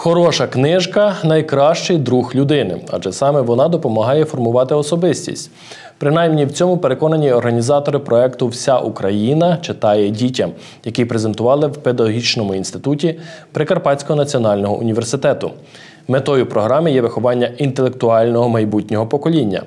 Хороша книжка найкращий друг людини, адже саме вона допомагає формувати особистість. Принаймні в цьому переконані організатори проекту Вся Україна читає дітям, який презентували в педагогічному інституті Прикарпатського національного університету. Метою програми є виховання інтелектуального майбутнього покоління.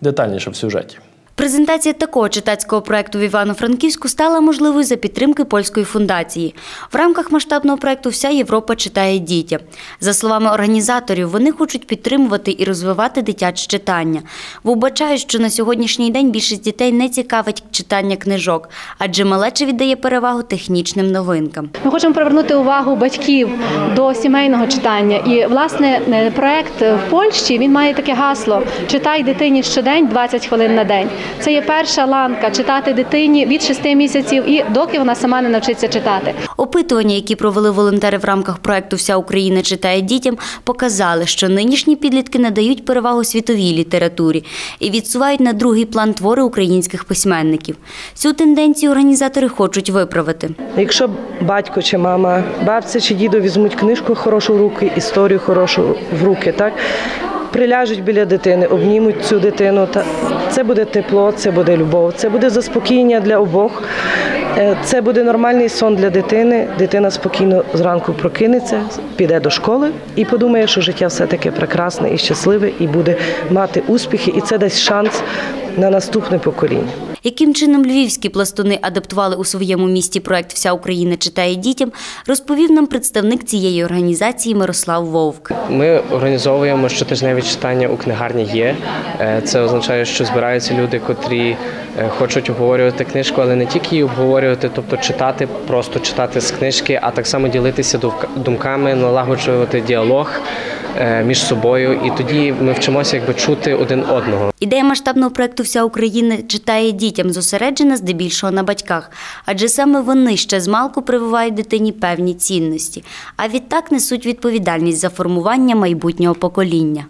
Детальніше в сюжеті. Презентація такого читацького проекту в Івано-Франківську стала можливою за підтримки польської фундації. В рамках масштабного проекту Вся Європа читає дітям. За словами організаторів, вони хочуть підтримувати і розвивати дитяче читання. Вбачають, що на сьогоднішній день більшість дітей не цікавить читання книжок, адже малеча віддає перевагу технічним новинкам. Ми хочемо привернути увагу батьків до сімейного читання. І власне е, проект в Польщі він має таке гасло: читай дитині щодень 20 хвилин на день. Це є перша ланка читати дитині від 6 місяців і доки вона сама не навчиться читати. Опитування, які провели волонтери в рамках проекту Вся Україна читає дітям, показали, що нинішні підлітки надають перевагу світовій літературі і відсувають на другий план твори українських письменників. Цю тенденцію організатори хочуть виправити. Якщо батько чи мама, бабця чи дідо візьмуть книжку хорошу в руки, історію хорошу в руки, так приляжуть біля дитини, обнімуть цю дитину. Та це буде тепло, це буде любов, це буде заспокійня для обох. Е, Це буде нормальний сон для дитини. Дитина спокійно зранку прокинеться, піде до школи і подумає, що життя все таки прекрасне і щасливе, і буде мати успіхи, і це дасть шанс на наступне покоління. Яким чином львівські пластуни адаптували у своєму місті проект Вся Україна читає дітям, розповів нам представник цієї організації Мирослав Вовк. Ми організовуємо щотижневі читання у книгарні є. Е, Це означає, що збираються люди, котрі е, хочуть обговорювати книжку, але не тільки її обговорювати, тобто читати, просто читати з книжки, а так само ділитися думка- думками, налагоджувати діалог між собою. І тоді ми вчимося якби чути один одного. Ідея масштабного проекту Вся Україна читає дітям зосереджена здебільшого на батьках, адже саме вони ще змалку прививають дитині певні цінності, а відтак несуть відповідальність за формування майбутнього покоління.